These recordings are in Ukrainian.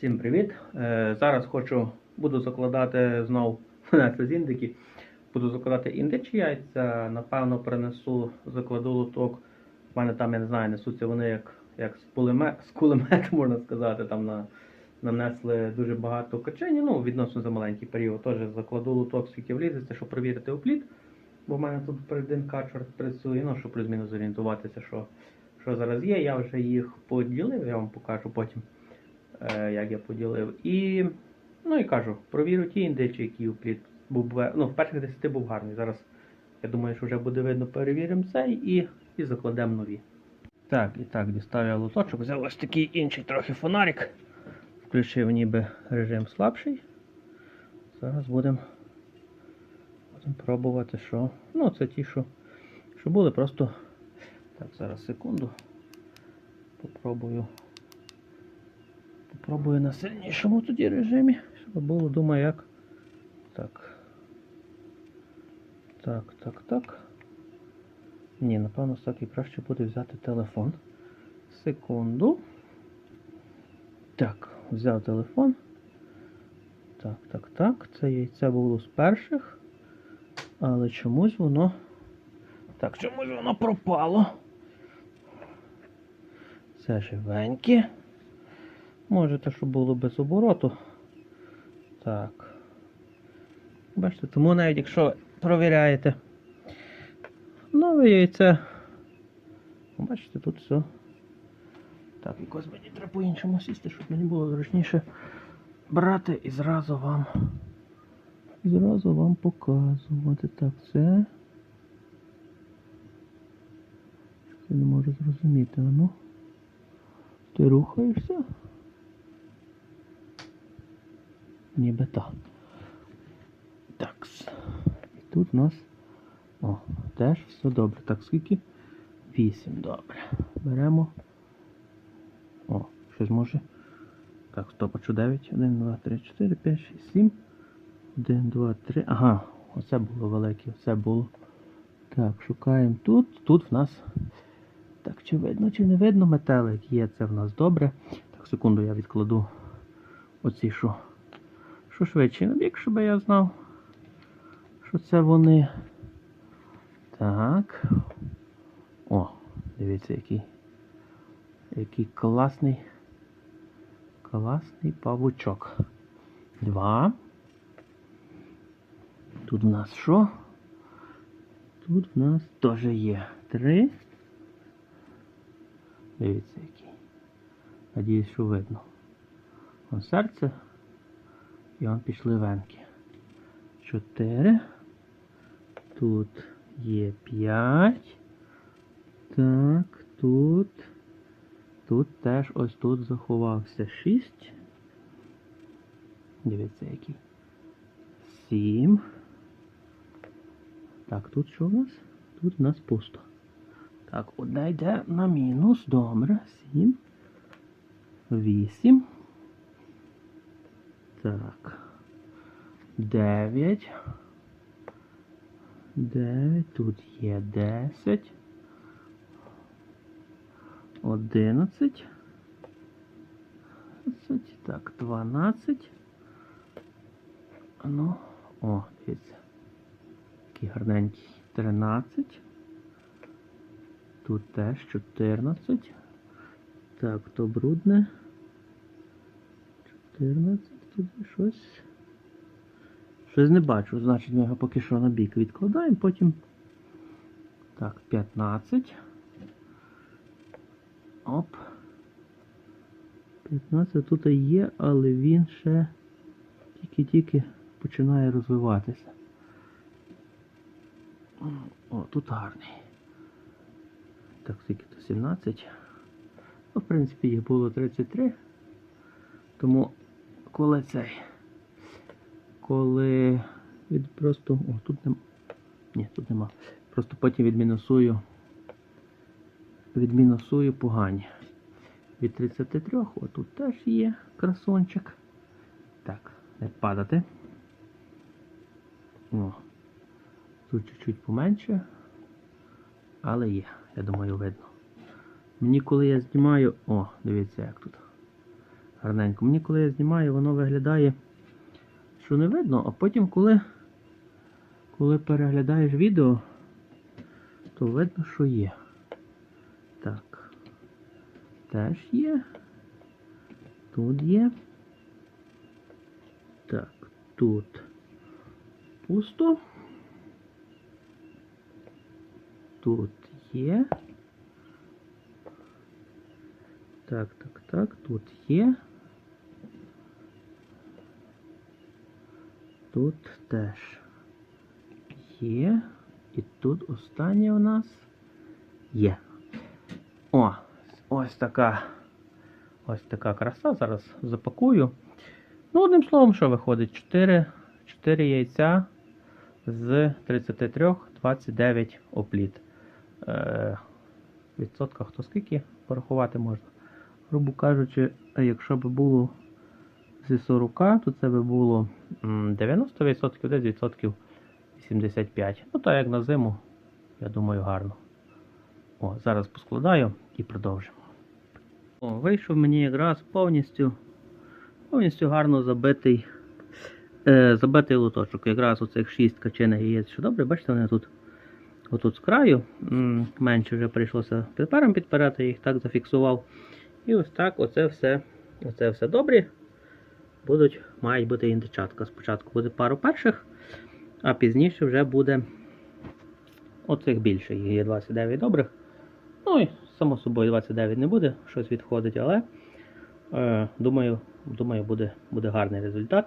Всім привіт! Е, Зараз хочу, буду закладати знов мене з індики. Буду закладати індичі яйця. Напевно, принесу, закладу лоток. У мене там, я не знаю, несуться вони як, як з, пулемет, з кулемету, можна сказати. Там на, нанесли дуже багато качені, ну, відносно за маленький період. Теж закладу лоток, скільки влізеться, щоб перевірити опліт. Бо в мене тут один качер працює, ну, щоб плюс-мінус зорієнтуватися, що, що зараз є. Я вже їх поділив, я вам покажу потім як я поділив. І, ну і кажу, провірю ті індичі, які у плід був, ну, в перших 10 був гарний. Зараз, я думаю, що вже буде видно, перевіримо цей і, і закладемо нові. Так, і так, дістав я лоточок, взяв ось такий інший трохи фонарик. Включив ніби режим слабший. Зараз будемо будем пробувати, що. Ну, це ті, що, що були, просто. Так, зараз секунду. Попробую. Попробую на сильнішому тоді режимі, щоб було, думаю, як. Так. Так, так, так. Ні, напевно, так і краще буде взяти телефон. Секунду. Так, взяв телефон. Так, так, так. Це яйце було з перших. Але чомусь воно. Так, чомусь воно пропало. Це живеньке. Може те, що було без обороту. Так. Бачите, тому навіть якщо провіряєте нове яйце. Бачите, тут все. Так, якось мені треба по-іншому сісти, щоб мені було зручніше брати і зразу вам. Зразу вам показувати. Так, це. Я не можу зрозуміти, а ну. Ти рухаєшся? Ніби так. Так. І тут у нас. О, теж все добре. Так, скільки? 8, добре. Беремо. О, щось може. Так, стоп, що 9? 1, 2, 3, 4, 5, 6, 7. 1, 2, 3. Ага, оце було велике, оце було. Так, шукаємо тут. Тут в нас. Так, чи видно, чи не видно метелик є, це в нас добре. Так, секунду я відкладу оці що. Що швидше на бік, щоб я знав, що це вони. Так. О, дивіться, який. Який класний. Класний павучок. Два. Тут в нас що? Тут в нас теж є три. Дивіться який. Надіюсь, що видно. Вон серце. І он пішли венки. Чотири. Тут є п'ять. Так, тут. Тут теж ось тут заховався шість. Дивіться який. Сім. Так, тут що у нас? Тут у нас пусто. Так, одне йде на мінус. Добре. Сім. Вісім. Так. Дев'ять. Дев'ять. Тут є десять. Одинадцять. Двадцять. Так, дванадцять. Ну, о, дивіться. Такий гарненький. Тринадцять. Тут теж 14. Так, то брудне. 14, тут є щось. Щось не бачу, значить ми його поки що на бік відкладаємо, потім. Так, 15. Оп. 15 тут є, але він ще тільки-тільки починає розвиватися. О, тут гарний. Так, скільки то 17. Ну, в принципі, їх було 33. Тому коли цей. Коли від просто. О, тут нема. Ні, тут нема. Просто потім відмінусую. Відмінусую погані. Від 33, отут теж є красончик. Так, не падати. О. Тут чуть-чуть поменше. Але є, я думаю, видно. Мені коли я знімаю... О, дивіться, як тут гарненько. Мені коли я знімаю, воно виглядає, що не видно, а потім, коли, коли переглядаєш відео, то видно, що є. Так. Теж є. Тут є. Так, тут пусто. Тут є. Так, так, так, тут є. Тут теж є. І тут останнє у нас є. О, ось така. Ось така краса. Зараз запакую. Ну, одним словом, що виходить? 4, 4 яйця з 33 29 опліт. Е, відсотках то скільки порахувати можна? Грубо кажучи, якщо б було зі 40, то це би було 90%, десь відсотків 85. Ну так як на зиму, я думаю, гарно. О, зараз поскладаю і продовжимо. О, вийшов мені якраз повністю, повністю гарно забитий, е, забитий лоточок. Якраз оцих 6 качених яєць. Що добре, бачите, вони тут отут з краю. Менше вже прийшлося папером підпирати, їх так зафіксував. І ось так оце все, оце все добре. Будуть, мають бути індичатка. Спочатку буде пару перших, а пізніше вже буде оцих більше. Їх є 29 добрих. Ну і само собою 29 не буде, щось відходить, але е, думаю, думаю буде, буде гарний результат.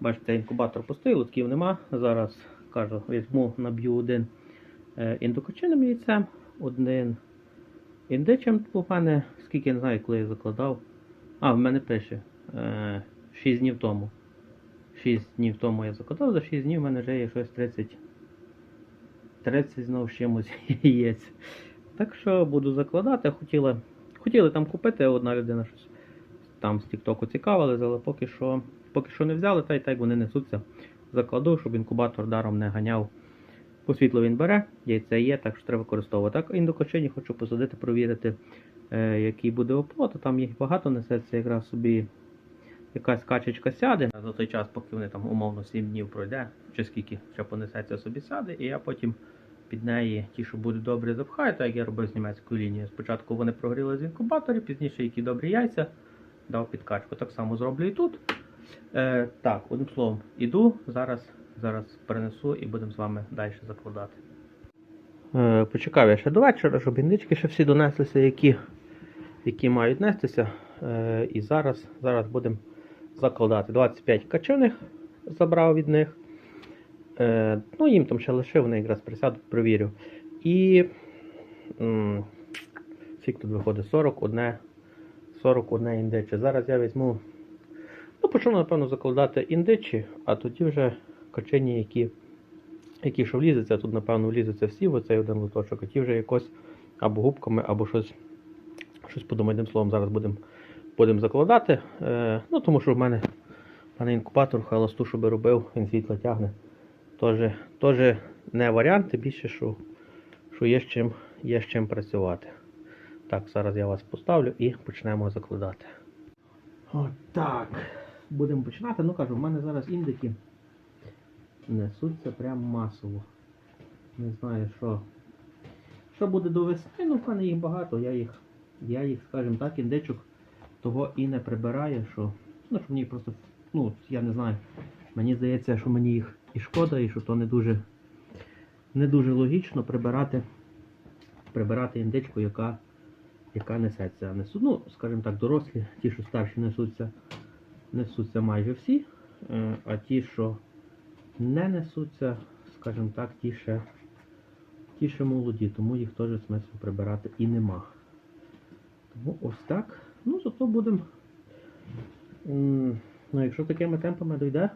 Бачите, інкубатор пустий, лотків нема. Зараз кажу, візьму, наб'ю один е, індокочинним яйцем, один індичем. У мене, скільки я не знаю, коли я закладав. А, в мене пише е, 6 днів тому. 6 днів тому я закладав, за 6 днів в мене вже є щось 30. 30 знову з чимось яєць. Так що буду закладати. Хотіли, хотіли там купити, одна людина щось там з Тіктоку цікавилась, але поки що, поки що не взяли, та й так вони несуться. Закладу, щоб інкубатор даром не ганяв. По світлу він бере, яйце є, так що треба використовувати. Так, індокочині хочу посадити, провірити, е, який буде оплот. Там їх багато несеться, якраз собі якась качечка сяде. За той час, поки вони там умовно 7 днів пройде, чи скільки ще понесеться собі сяде, і я потім під неї ті, що будуть добре, запхаю, так як я робив з німецькою лінією. Спочатку вони прогріли з інкубаторів, пізніше які добрі яйця, дав підкачку. Так само зроблю і тут. Е, так, одним словом, іду, зараз, зараз перенесу і будемо з вами далі закладати. Е, почекав я ще до вечора, щоб індички ще всі донеслися, які, які мають нестися. Е, і зараз, зараз будемо закладати. 25 качаних забрав від них. Е, ну, їм там ще лишив, вони якраз присядуть, провірю. І скільки тут виходить? 41, 41 індиче. Зараз я візьму. Ну, почну, напевно, закладати індичі, а тоді вже качині, які, які що влізуться. Тут, напевно, влізуться всі в оцей один лоточок, а ті вже якось або губками, або щось, щось подумаємо словом, зараз будемо будем закладати. Е, ну, тому що в мене, в мене інкубатор холосту, щоб робив, він світло тягне. Теж, теж не варіант, тим більше, що, що є, з чим, є з чим працювати. Так, зараз я вас поставлю і почнемо закладати. Отак. Будемо починати. Ну кажу, в мене зараз індики несуться прям масово. Не знаю, що. Що буде до весни, ну в мене їх багато, я їх, я їх, скажімо так, індичок того і не прибираю, що. Ну, що мені просто, ну, я не знаю. Мені здається, що мені їх і шкода, і що то не дуже, не дуже логічно прибирати, прибирати індичку, яка, яка несеться. Несу, ну, скажімо так, дорослі, ті, що старші несуться, несуться майже всі, е, а ті, що не несуться, скажімо так, ті ще, ті ще молоді, тому їх теж смислу прибирати і нема. Тому ось так. Ну, зато будемо. Ну, якщо такими темпами дойде,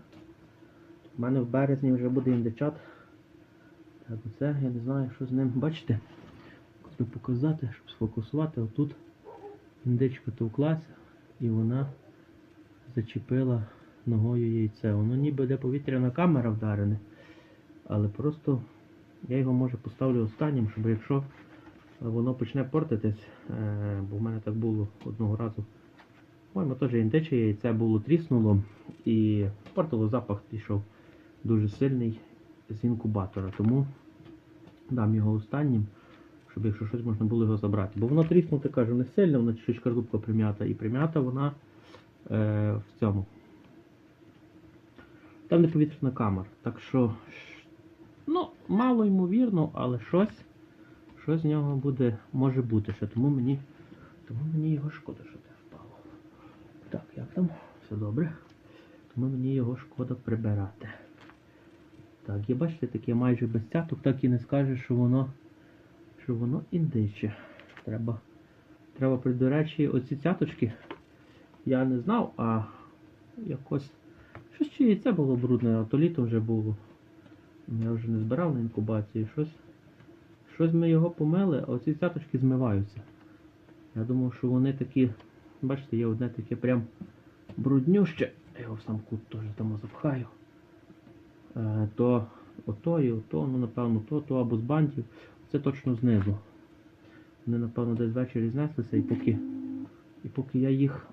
у мене в березні вже буде індичат. Так, оце я не знаю, що з ним. Бачите? Хочу показати, щоб сфокусувати. Отут індичка товклася і вона зачепила ногою яйце. Воно ніби де повітряна камера вдарене. Але просто я його може поставлю останнім, щоб якщо воно почне портитись, е, бо в мене так було одного разу По-моєму, теж індиче яйце було тріснуло і портило запах пішов дуже сильний з інкубатора. Тому дам його останнім, щоб якщо щось можна було його забрати. Бо воно тріснути, кажу, не сильно, воно чуть шкарлупка прим'ята. І прим'ята вона е, в цьому. Там не повітряна камера. Так що, ну, мало ймовірно, але щось, щось з нього буде, може бути ще. Тому мені, тому мені його шкода, що те впало. Так, як там? Все добре. Тому мені його шкода прибирати. Так, є бачите, таке майже без цяток, так і не скажеш, що воно, що воно індиче. Треба, треба, до речі, оці цяточки я не знав, а якось щось чи яйце було брудне, а то літо вже було. Я вже не збирав на інкубації. Щось, щось ми його помили, а оці цяточки змиваються. Я думав, що вони такі, бачите, є одне таке прям бруднюще. Я його в сам кут теж там запхаю. Е, то ото і ото, ну напевно, то, то або з бантів. Це точно знизу. Вони, напевно, десь ввечері знеслися і поки, і поки я їх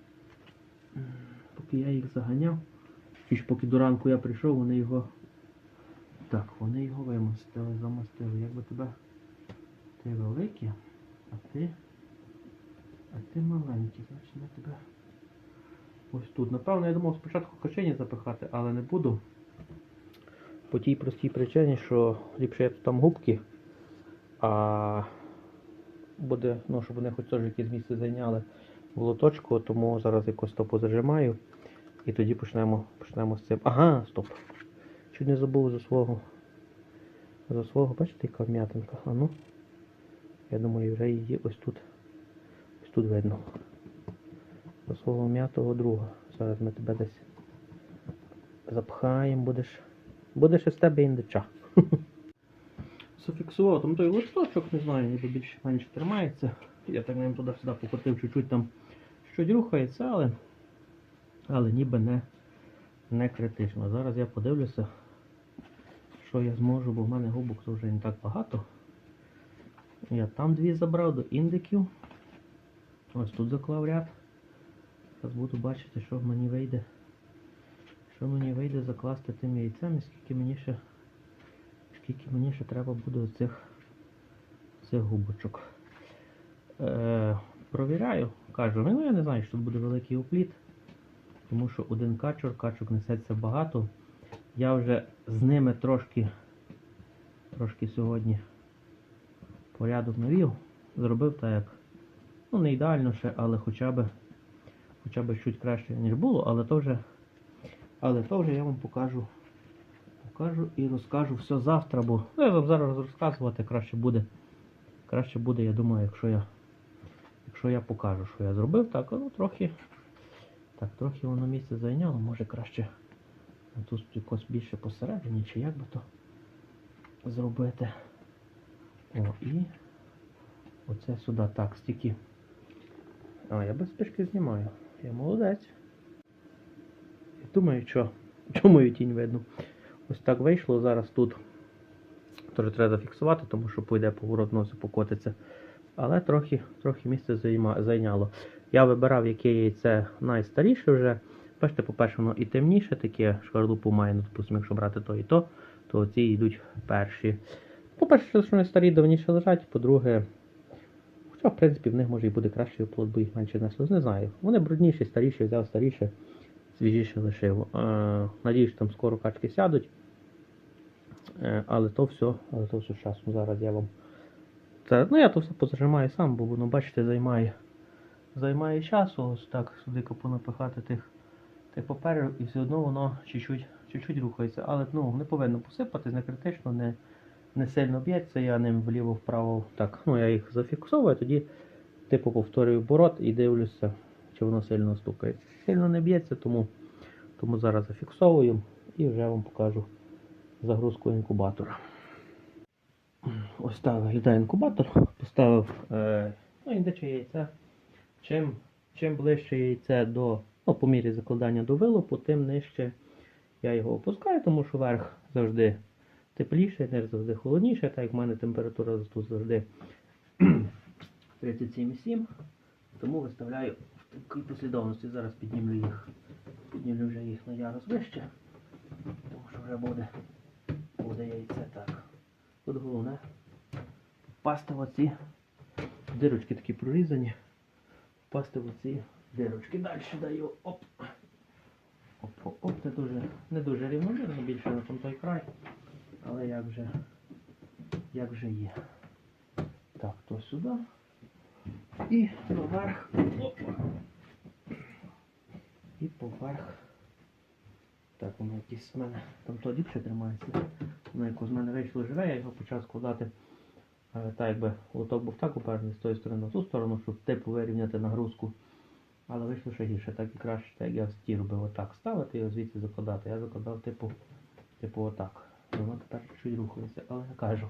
поки я їх заганяв, і ж поки до ранку я прийшов, вони його. Так, вони його вимостили, замостили. Якби тебе. Ти великий, а ти. А ти маленький, значить я тебе. Ось тут. Напевно, я думав спочатку качені запихати, але не буду. По тій простій причині, що ліпше я тут там губки, а буде, ну, щоб вони хоч теж якесь місце зайняли в лоточку, тому зараз якось то позажимаю. І тоді почнемо, почнемо з цим. Ага, стоп. Чуть не забув за свого. За свого, бачите, яка вм'ятинка. А ну. Я думаю, вже її ось тут. Ось тут видно. За свого м'ятого друга. Зараз ми тебе десь запхаємо, будеш. Будеш із тебе індича. Зафіксував там той листочок, не знаю, ніби більш-менш тримається. Я так ним туди-сюди покотив, чуть-чуть там щось рухається, але, але ніби не, не критично. Зараз я подивлюся, що я зможу, бо в мене губок вже не так багато. Я там дві забрав до індиків. Ось тут заклав ряд. Зараз буду бачити, що мені вийде. Що мені вийде закласти тим яйцем і скільки мені ще, скільки мені ще треба буде оцих, цих губочок. Е, провіряю, кажу, ну я не знаю, що тут буде великий опліт, тому що один качур, качок несеться багато. Я вже з ними трошки, трошки сьогодні порядок навів, зробив так як, ну не ідеально ще, але хоча б, хоча б чуть краще, ніж було, але то вже, але то вже я вам покажу, покажу і розкажу все завтра, бо ну, я вам зараз розказувати краще буде. Краще буде, я думаю, якщо я, якщо я покажу, що я зробив, так, ну трохи, так, трохи воно місце зайняло, може краще тут якось більше посередині, чи як би то зробити. О, і оце сюди так, стільки. А, я без спішки знімаю. Я молодець. Я думаю, що. Чому тінь видно? Ось так вийшло. Зараз тут теж треба зафіксувати, тому що пойде поворот носу покотиться. Але трохи, трохи місце зайняло. Я вибирав, яке яйце найстаріше вже. Бачите, по-перше, воно і темніше, таке шкарлупу має, ну, допустимо, якщо брати то і то, то ці йдуть перші. По-перше, що вони старі давніше лежать, по-друге, хоча, в принципі, в них може і буде кращий оплот, бо їх менше несло. Не знаю. Вони брудніші, старіші, взяв старіше, свіжіше лишив. Е, надіюсь, там скоро качки сядуть. Е, але то все, але то все часом. Зараз я вам. Це, ну я то все позажимаю сам, бо воно, бачите, займає, займає часу. Ось так сюди понапихати тих, тих паперів, і все одно воно чуть-чуть, рухається. Але ну, не повинно посипатись, не критично, не, не сильно б'ється, я ним вліво-вправо. Так, ну я їх зафіксовую, тоді типу повторюю оборот і дивлюся, чи воно сильно стукає. Сильно не б'ється, тому, тому зараз зафіксовую і вже вам покажу загрузку інкубатора. Ось так виглядає інкубатор. Поставив е, ну, індиче яйце. Чим, чим ближче яйце до, ну, по мірі закладання до вилупу, тим нижче я його опускаю, тому що верх завжди тепліше, низ завжди холодніше, так як в мене температура тут завжди 37,7. Тому виставляю в такій послідовності. Зараз піднімлю їх. Піднімлю вже їх на ярус вище. Тому що вже буде, буде яйце так. Тут головне впасти в оці дирочки такі прорізані. Впасти в оці дирочки. Далі даю. Оп, оп, оп. Не дуже, не дуже рівномірно, більше на той край. Але як вже, як вже є. Так, то сюди. І поверх. Опа. І поверх. Так, воно якесь з мене. Там то ліпше тримається. Воно як з мене вийшло живе, я його почав складати. е, Так якби лоток був так уперений з тої сторони на ту сторону, щоб типу вирівняти нагрузку. Але вийшло ще гірше, так і краще, так як я в сті робив отак ставити і звідси закладати. Я закладав типу, типу отак. Воно тепер чуть рухається, але я кажу.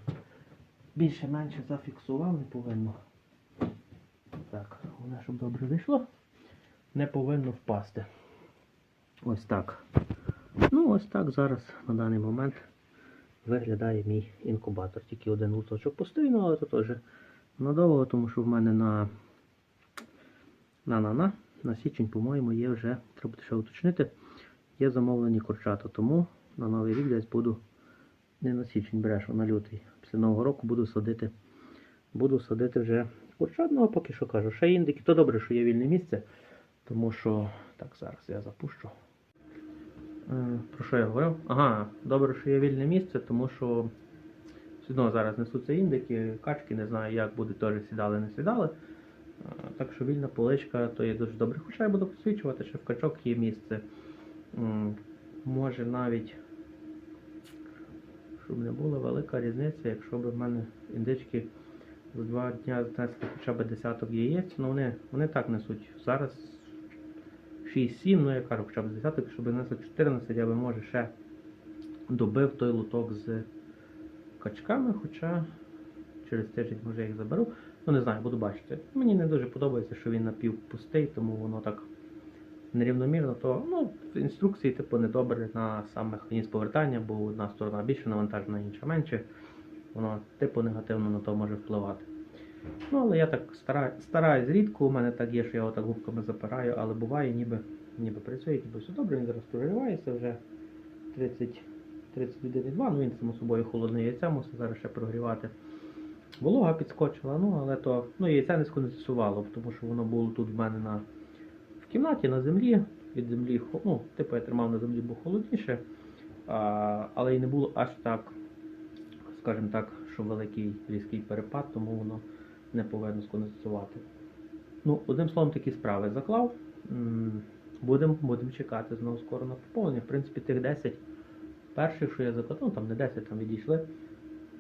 Більше-менше зафіксував, не повинно. Так, головне, щоб добре вийшло. Не повинно впасти. Ось так. Ну, ось так зараз на даний момент виглядає мій інкубатор. Тільки один луточок постійно, але то теж надовго, тому що в мене на на на на на січень, по-моєму, є вже, треба ще уточнити, є замовлені курчата. Тому на новий рік десь буду не на січень береш, а на лютий. Після Нового року буду садити. Буду садити вже курчат, ну поки що кажу, ще індики, то добре, що є вільне місце. Тому що. Так, зараз я запущу. Е, Про що я говорив? Ага, добре, що є вільне місце, тому що все одно зараз несуться індики, качки, не знаю, як буде, теж сідали, не сідали. Е, Так що вільна поличка то є дуже добре. Хоча я буду посвідчувати, що в качок є місце. Може навіть, щоб не була велика різниця, якщо б в мене індички за два дня знесли хоча б десяток яєць, ну вони, вони так несуть. Зараз 6-7, ну я кажу, хоча б десяток, щоб несли 14, я би може ще добив той лоток з качками, хоча через тиждень може я їх заберу. Ну не знаю, буду бачити. Мені не дуже подобається, що він напівпустий, тому воно так нерівномірно, то ну, інструкції типу недобре на сам механізм повертання, бо одна сторона більше навантажена, інша менше. Воно типу негативно на то може впливати. Ну, але я так стараю, стараюсь рідко, у мене так є, що я отак губками запираю, але буває, ніби, ніби працює, ніби все добре, він зараз прогрівається вже 30, 31,2, ну він само собою холодне яйця мусить зараз ще прогрівати. Волога підскочила, ну але то ну, яйця не сконденсувало, тому що воно було тут в мене на, в кімнаті на землі. Від землі, ну, типу я тримав на землі, бо холодніше, але і не було аж так, скажімо так, що великий різкий перепад, тому воно не повинно сконденсувати. Ну, одним словом, такі справи заклав. Будемо будем чекати знову скоро на поповнення. В принципі, тих 10 перших, що я заклав, ну там не 10, там відійшли.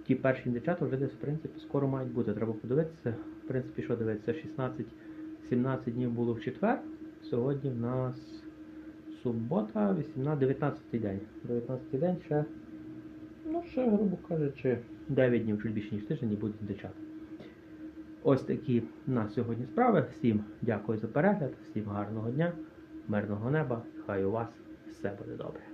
Ті перші індичата вже десь, в принципі, скоро мають бути. Треба подивитися. В принципі, що дивитися, 16-17 днів було в четвер. Сьогодні в нас субота, 18, 19 день. 19 день ще, ну, ще, грубо кажучи, 9 днів, чуть більше ніж тиждень і будуть дичати. Ось такі в нас сьогодні справи. Всім дякую за перегляд, всім гарного дня, мирного неба. Хай у вас все буде добре.